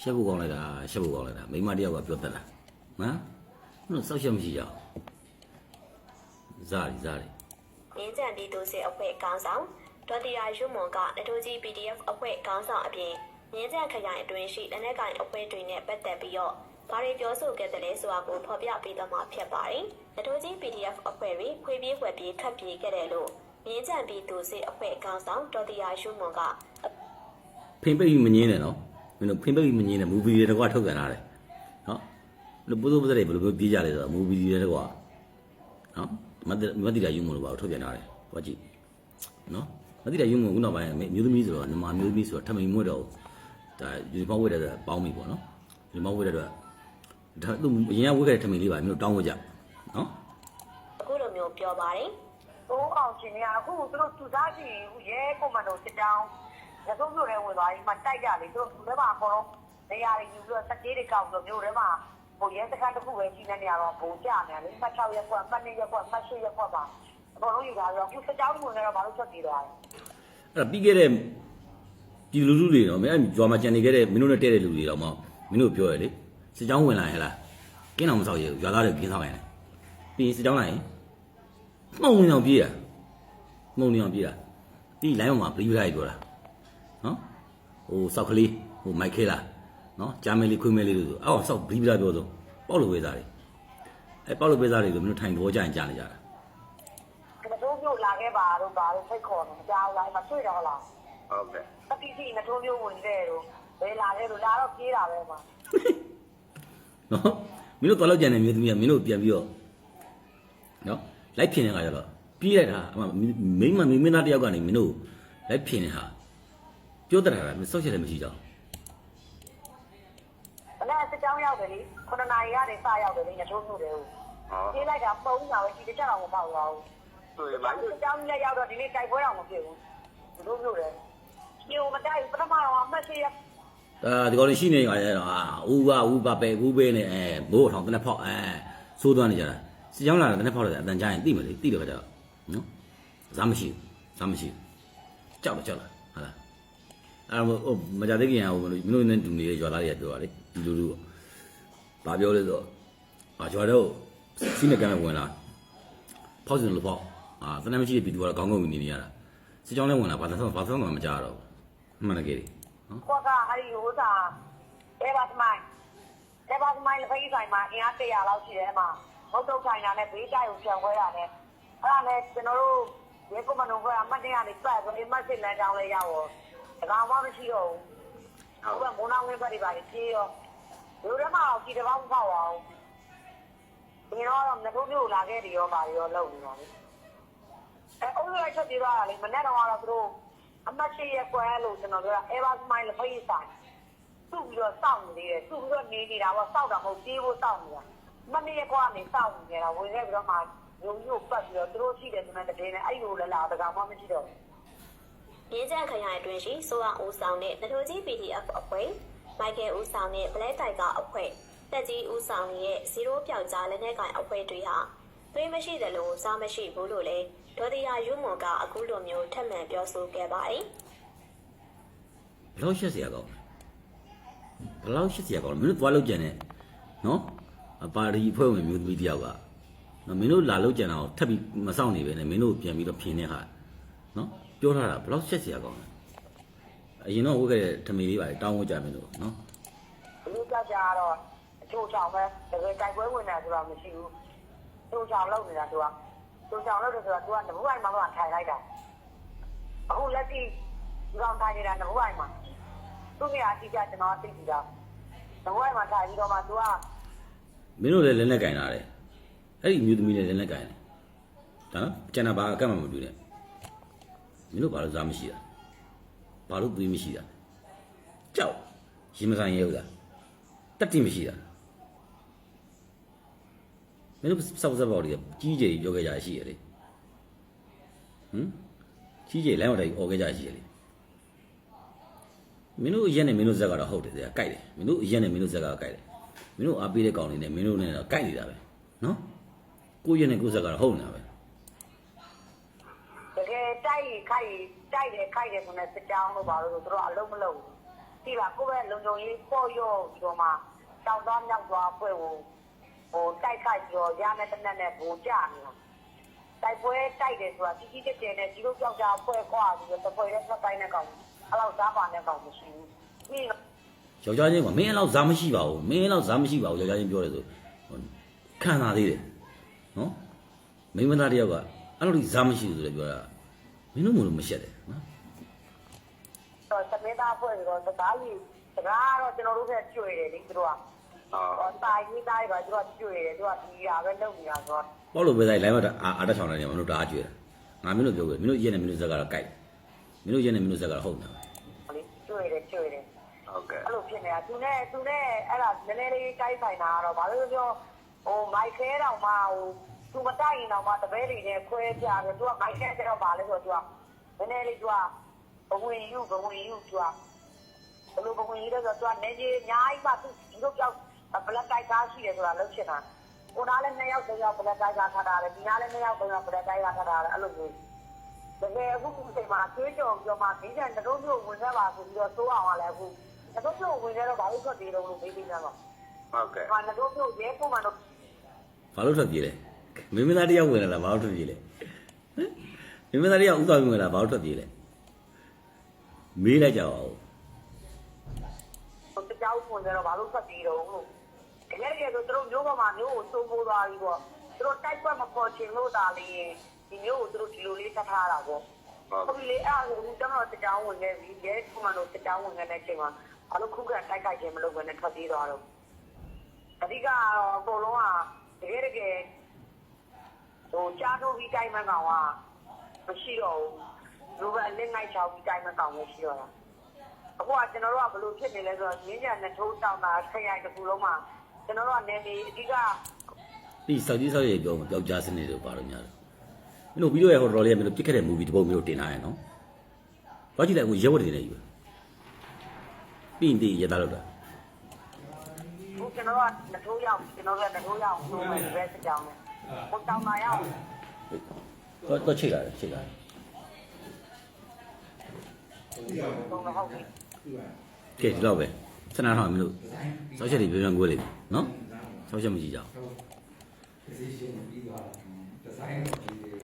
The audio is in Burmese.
ရှက်ဖို့ကောင်းလိုက်တာရှက်ဖို့ကောင်းလိုက်တာမိန်းမတစ်ယောက်ကပြောတတ်တာနော်ဘယ်လိုစောက်ရှက်မရှိကြအောင်ဇာလီဇာလီမြင်းကြံပြည်သူစစ်အဖွဲ့ခေါင်းဆောင်ဒေါ်တီယာယူမွန်ကလက်ထိုးကြီး PDF အဖွဲ့ခေါင်းဆောင်အပြင်မြင်းကြံခရိုင်အတွင်းရှိလက်နက်ကိုင်အဖွဲ့တွေနဲ့ပတ်သက်ပြီးတော့ဘာတွေပြောဆိုခဲ့တယ်လဲဆိုတာကိုဖော်ပြပေးတော့မှာဖြစ်ပါတယ်။လက်ထိုးကြီး PDF အဖွဲ့တွေခွေးပြေးွက်ပြေးခတ်ပြေးခဲ့တယ်လို့မြင်းကြံပြည်သူစစ်အဖွဲ့ခေါင်းဆောင်ဒေါ်တီယာယူမွန်ကဖင်ပိတ်ပြီးမငင်းနဲ့နော် မင်းတို့ဖင်ပိတ်ပြီးမငင်းနဲ့မူဗီတွေတကွာထုတ်ပြန်လာတယ်နော်လို့ပိုးစိုးပစတွေဘယ်လိုမျိုးပြေးကြလဲဆိုတော့မူဗီတွေတကွာနော်မတ်မတ်တီတာယူမလို့ပါထုတ်ပြန်လာတယ်ဟောကြည့်နော်မတ်တီတာယူမခုနောက်ပိုင်းမျိုးသမီးဆိုတော့နမမျိုးသမီးဆိုတော့ထမိန်မွေ့တော့ဒါယူဖောက်ဝတ်တဲ့အတွက်ပေါင်းပြီပေါ့နော်ယူဖောက်ဝတ်တဲ့အတွက်ဒါသူအရင်ကဝတ်ခဲ့တဲ့ထမိန်လေးပါမျိုးတောင်းဝတ်ကြနော်အခုလိုမျိုးပြောပါတယ်။တိုးအောင်ရှင်ကအခုသူတို့သူသားရှိရဲကွန်မန်ဒိုစစ်တောင်း ရဆုံးမျိုးတွေဝင်သွားပြီးမှတိုက်ကြလေသူတို့လည်းပါအကုန်လုံးနေရာတွေယူပြီးတော့စက်ကြီးတွေကောက်ပြီးမျိုးတွေမှာဟိုရဲစခန်းတစ်ခုပဲရှိနေနေရတော့ပုံကြနေတယ်လေမှတ်6ရက်ကွက်မှတ်2ရက်ကွက်မှတ်8ရက်ကွက်ပါအကုန်လုံးယူထားပြီးတော့အခုစစ်တောင်းဝင်နေတော့ဘာလို့ထွက်ပြေးသွားလဲအဲ့ဒါပြီးခဲ့တဲ့ပြည်လူလူတွေတော့မင်းအဲ့ကြွားမှာကြံနေခဲ့တဲ့မင်းတို့နဲ့တဲ့တဲ့လူတွေတော့မမင်းတို့ပြောရလေစစ်ကြောင်းဝင်လာရင်ဟလားကင်းအောင်မဆောက်ရဘူးရွာသားတွေကင်းဆောင်ရင်ပြီးရင်စစ်ကြောင်းလာရင်မှုံနေအောင်ပြေးတာမှုံနေအောင်ပြေးတာဒီလိုင်းပေါ်မှာဘလီယူလိုက်ပြောတာ နော်ဟိုစောက်ကလေးဟိုမိုက်ခဲလာနော်ဂျာမဲလေးခွေးမဲလေးတို့ဆိုအောက်ဆောက်ဘလီပြပြောဆုံးပေါက်လို့ဝေးသားတွေအဲ့ပေါက်လို့ဝေးသားတွေကိုမင်းတို့ထိုင်တော့ကြရင်ကြားနေကြတာကမတိုးမျိုးလာခဲ့ပါတော့ဘာလို့ဖိတ်ခေါ်နေမကြောက်လားမတွေ့တော့လားဟုတ်ကဲ့တတိစီမတိုးမျိုးဝင်တဲ့တော့ဘယ်လာခဲ့လို့လာတော့ပြေးတာပဲမှာနော်မင်းတို့တော်လောက်ကြံနေမြေသမီးကမင်းတို့ပြန်ပြီးတော့နော်လိုက်ဖြစ်နေတာကြတော့ပြီးလိုက်တာအမမိမမိမသားတယောက်ကနေမင်းတို့လိုက်ဖြစ်နေတာ ပြောတတ်တာမစောက်ချက်လည်းမရှိကြဘူးဘယ်နဲ့စစ်ကြောင်းရောက်တယ်လေ9နာရီကနေစရောက်တယ်လေညထိုးမှုတယ်ဟုတ်ဟောပြေးလိုက်တာပုံတာပဲဒီတစ်ချက်တော့မပေါက်တော့ဘူးတွေ့ဒီမိုမိုင်းင်းကြောင်းနဲ့ရောက်တော့ဒီနေ့တိုက်ပွဲတော့မဖြစ်ဘူးဘလို့လို့လဲညိုမတိုက်ပထမတော့အမှတ်ရှိရဒါဒီကောင်လေးရှိနေကြတယ်တော့အာဦးပါဦးပါပဲဦးပဲနဲ့အဲဘိုးထောင်တနက်ဖောက်အဲစိုးသွားနေကြတာစစ်ကြောင်းလာတာတနက်ဖောက်လိုက်တာအတန်ကြားရင်သိမလေသိတယ်ခါကျတော့နော်ဇာမရှိဘူးဇာမရှိဘူးကြောက်တော့ကြောက်လာဟာလား အဲ့ဟိုမကြသေးခင်ဟိုမင်းတို့နဲ့တူနေတဲ့ရွာသားတွေကပြောတာလေဒီလူလူဘာပြောလဲဆိုတော့အာရွာတော့စီးနေကမ်းဝင်လာဖောက်စင်လို့ဖောက်အာတနက်မရှိတဲ့ပြည်သူကတော့ခေါင်းငုံနေနေရတာစစ်ကြောင်းလဲဝင်လာဘာသာဘာသာမှမကြားတော့ဘူးမှန်တယ်ကေနော်ကောကအဲ့ဒီဟိုသာအဲဘာသမိုင်းအဲဘာသမိုင်းလက်ဖိတ်ဆိုင်မှာအင်အား100လောက်ရှိတယ်အမမုတ်တုတ်ဆိုင်တာနဲ့ဘေးကြရုံပြန်ခွဲတာနဲ့အဲ့ဒါနဲ့ကျွန်တော်တို့ရေကမနုံကအမှတ်တရနေပတ်ဆိုအမှတ်စစ်လမ်းကြောင်းလေးရောက်တော့ ဒါကောင်မှမရှိတော့ဘူးဟုတ်ကဲ့မိုးနောင်ဝင်းဘက်တွေပါပြေးရောလူတွေမှာကြည်တပေါင်းဖောက်အောင်ဒီတော့ငါတို့မျိုးလာခဲ့တယ်ရောပါရောလောက်နေပါလေအဲအုံးလိုက်ချက်ပြေးသွားတာလေမနေ့တော့ကတော့သူတို့အမှတ်ရှိရကွဲလို့ကျွန်တော်ပြောတာ Ever Smile လက်ဖိတ်ဆိုင်သူ့ပြီးတော့စောင့်နေတယ်သူ့ပြီးတော့နေနေတာပေါ့စောင့်တာမဟုတ်ပြေးဖို့စောင့်နေတာမနေ့ကွာနေစောင့်နေတာဝင်ခဲ့ပြီးတော့မှယုံယုံပတ်ပြီးတော့သူတို့ရှိတယ်ဆိုတဲ့တည်းနဲ့အဲ့လိုလည်းလာတကောင်မှမရှိတော့ဘူး မြင်းကြံခရိုင်အတွင်းရှိဆိုအောင်ဦးဆောင်တဲ့လက်ထိုးကြီး PDF အဖွဲ့မိုက်ကယ်ဦးဆောင်တဲ့ Black Tiger အဖွဲ့တက်ကြီးဦးဆောင်ရဲ့ဇီရိုပြောက်ကြားလက်နက်ကိုင်အဖွဲ့တွေဟာသွေးမရှိတယ်လို့စားမရှိဘူးလို့လည်းဒေါ်တီယာယူမွန်ကအခုလိုမျိုးထပ်မံပြောဆိုခဲ့ပါတယ်ဘယ်လောက်ရှက်စရာကောင်းလဲဘယ်လောက်ရှက်စရာကောင်းလဲမင်းတို့သွားလောက်ကြံနေနော်အပါတီအဖွဲ့ဝင်မျိုးသမီးတယောက်ကနော်မင်းတို့လာလောက်ကြံတာကိုထပ်ပြီးမဆောင်နေပဲနဲ့မင်းတို့ပြန်ပြီးတော့ဖြင်းနေဟာနော် ပြောထားတာဘယ်လောက်ရှက်စရာကောင်းလဲအရင်တော့ဝတ်ခဲ့တဲ့ထမီလေးပါလေတောင်းဝတ်ကြမင်းတို့နော်ဘလူးကြောက်ကြတော့အချို့ချောင်ပဲတကယ်တိုက်ပွဲဝင်တာဆိုတာမရှိဘူးချို့ချောင်လောက်နေတာသူကချို့ချောင်လောက်တယ်ဆိုတာသူကနဘူးအိုင်မှာမှထိုင်လိုက်တာအခုလက်ရှိဒီကောင်ထိုင်နေတာနဘူးအိုင်မှာသူ့နေရာအတိအကျကျွန်တော်သိပြီလားနဘူးအိုင်မှာထိုင်ပြီးတော့မှသူကမင်းတို့လည်းလက်နဲ့ကင်လာတယ်အဲ့ဒီမျိုးသမီးလည်းလက်နဲ့ကင်တယ်ဒါနော်ကျန်တာဘာအကတ်မှမပြုနဲ့ မင်းတို့ဘာလို့စားမရှိတာဘာလို့သွေးမရှိတာကြောက်ရင်မဆိုင်ရဲဘူးလားတက်တိမရှိတာမင်းတို့စောက်စက်ပေါက်တွေကကြီးကြီးပြောခဲ့ကြရရှိရလေဟမ်ကြီးကြီးလိုင်းဝတိုင်းអော်ခဲ့ကြရရှိရလေမင်းတို့အရက်နဲ့မင်းတို့ဇက်ကတော့ဟုတ်တယ်တဲ့ကြိုက်တယ်မင်းတို့အရက်နဲ့မင်းတို့ဇက်ကတော့ကြိုက်တယ်မင်းတို့အားပေးတဲ့ကောင်တွေနဲ့မင်းတို့နဲ့တော့ကြိုက်နေတာပဲနော်ကိုယ့်ရက်နဲ့ကိုယ့်ဇက်ကတော့ဟုတ်နေတာပဲတကယ်တိုက် ခိုက်တိုက်တယ်ခိုက်တယ်ဆိုတဲ့စစ်ကြောင်းလို့ပါလို့သူတို့အလုံးမလုံးဘူးဒီလားကိုယ့်ရဲ့လုံခြုံရေးပေါ်ရောဒီတော့မှတောင်းသွားမြောက်သွားဖွဲ့ကိုဟိုတိုက်ခိုက်ပြီးတော့ရတဲ့တက်နဲ့ဘူကြနေတာတိုက်ပွဲတိုက်တယ်ဆိုတာကြီးကြီးကျယ်ကျယ်နဲ့ဒီလိုကြောက်ကြဖွဲ့ခွာပြီးတော့တပွဲနဲ့ဆက်တိုင်းနဲ့ကောင်အဲ့လောက်စားပါနဲ့ကောင်မရှိဘူးပြီးတော့ယောက်ျားချင်းကမင်းအဲ့လောက်ဇာမရှိပါဘူးမင်းအဲ့လောက်ဇာမရှိပါဘူးယောက်ျားချင်းပြောတယ်ဆိုဟိုခံစားသေးတယ်နော်မိန်းမသားတယောက်ကအဲ့လိုကြီးဇာမရှိဘူးဆိုလည်းပြောတာ မင်းတို့မလို့မရှက်တယ်နော်တော့သမင်းသားဖွဲ့ပြီးတော့စကားကြီးစကားတော့ကျွန်တော်တို့ကကြွေတယ်လေသူတို့ကဟောတာကြီးသားတွေပါသူတို့ကကြွေတယ်သူကဒီဟာပဲလုပ်နေတာဆိုတော့ပေါ့လို့ပဲဆိုင်လိုင်းမတာအာတက်ချောင်းနေတယ်မင်းတို့တအားကြွေတာငါမင်းတို့ပြောခဲ့မင်းတို့ရက်နဲ့မင်းတို့ဇက်ကတော့ကြိုက်မင်းတို့ရက်နဲ့မင်းတို့ဇက်ကတော့ဟုတ်နေတာလေကြွေတယ်ကြွေတယ်ဟုတ်ကဲ့အဲ့လိုဖြစ်နေတာသူနဲ့သူနဲ့အဲ့ဒါနည်းနည်းလေးတိုက်ဆိုင်တာကတော့ဘာလို့ပြောဟိုမိုက်ခဲတောင်မှဟို သူမတိုက်ရင်တောင်မှတပည့်တွေနဲ့ခွဲပြတယ်သူကမိုက်ခဲကျတော့ဘာလဲဆိုတော့သူကနည်းနည်းလေးသူကဘဝင်ယူဘဝင်ယူသူကဘလို့ဘဝင်ယူတော့သူကနေကြီးအများကြီးမှသူဒီလိုကြောက်ဘလက်တိုက်ကားရှိတယ်ဆိုတာလုံးချင်တာကိုနားလည်းနှစ်ယောက်သုံးယောက်ဘလက်တိုက်ကားထားတာလေဒီနားလည်းနှစ်ယောက်သုံးယောက်ဘလက်တိုက်ကားထားတာလေအဲ့လိုမျိုးတကယ်အခုဒီချိန်မှာအကျွေးကြော်ပြောမှဒီတဲ့တို့မျိုးဝင်ရပါဆိုပြီးတော့သိုးအောင်ကလည်းအခုတို့မျိုးဝင်ရတော့ဘာလို့ထွက်သေးတော့လို့မေးပြီးသားတော့ဟုတ်ကဲ့ဟာတို့မျိုးရဲပုံမှန်တော့ဘာလို့ထွက်ပြေးလဲ မင်းမသားတယောက်ဝင်လာလားဘာလို့ထွက်ပြေးလဲဟမ်မင်းမသားတယောက်ဥသွားဝင်လာဘာလို့ထွက်ပြေးလဲမေးလိုက်ကြအောင်တကြောက်ဝင်တော့ဘာလို့ထွက်သေးတော့လို့တကယ်တကယ်ဆိုတို့မျိုးပေါ်မှာမျိုးကိုစိုးမိုးသွားပြီပေါ့တို့တိုက်ပွဲမပေါ်ချင်လို့ဒါလေးဒီမျိုးကိုတို့ဒီလိုလေးဆက်ထားတာပေါ့ဟုတ်ဟုတ်ပြီလေအဲ့ဒါကိုကျွန်တော်တကြောင်ဝင်နေပြီရဲပုံမှန်တော့တကြောင်ဝင်နေတဲ့အချိန်မှာဘာလို့ခုခံတိုက်ခိုက်ခြင်းမလုပ်ဘဲနဲ့ထွက်ပြေးသွားတော့အဓိကတော့အကုန်လုံးကတကယ်တကယ် ဟိုကြားထုတ်ပြီးတိုင်းမကောင်ကမရှိတော့ဘူးလူပဲအလင်းလိုက်ချောက်ပြီးတိုင်းမကောင်မရှိတော့တာအခုကကျွန်တော်တို့ကဘယ်လိုဖြစ်နေလဲဆိုတော့ရင်းကြနဲ့ထိုးတောင်းတာခရိုင်တစ်ခုလုံးမှာကျွန်တော်တို့ကနေနေအဓိကပြီးစောက်ကြီးစောက်ရည်ပြောပျောက်ကြားစနေတို့ပါတော့ညာတော့မင်းတို့ဗီဒီယိုရဲ့ဟိုတော်လေးကမင်းတို့ပြစ်ခဲ့တဲ့ movie တစ်ပုဒ်မျိုးတင်လာရဲ့နော်ဘာကြည့်လိုက်ကိုရဲဝတ်တွေနေယူပြီးရင်တည်ရတာလို့တာဟိုကျွန်တော်တို့ကထိုးရောက်ကျွန်တော်တို့ကထိုးရောက်ဆိုမဲ့ပဲစကြောင်းနဲ့ဟိုတောင်းတာရောက်တော့တော့ချိတ်လာတယ် ချိတ်လာတယ်တော့မဟုတ်ဘူးကဲဒီတော့ပဲစနာထောင်မင်းတို့စောက်ချက်တွေပြန်ပြန်ကိုယ်လိမ့်မယ်နော်စောက်ချက်မကြည့်ကြအောင်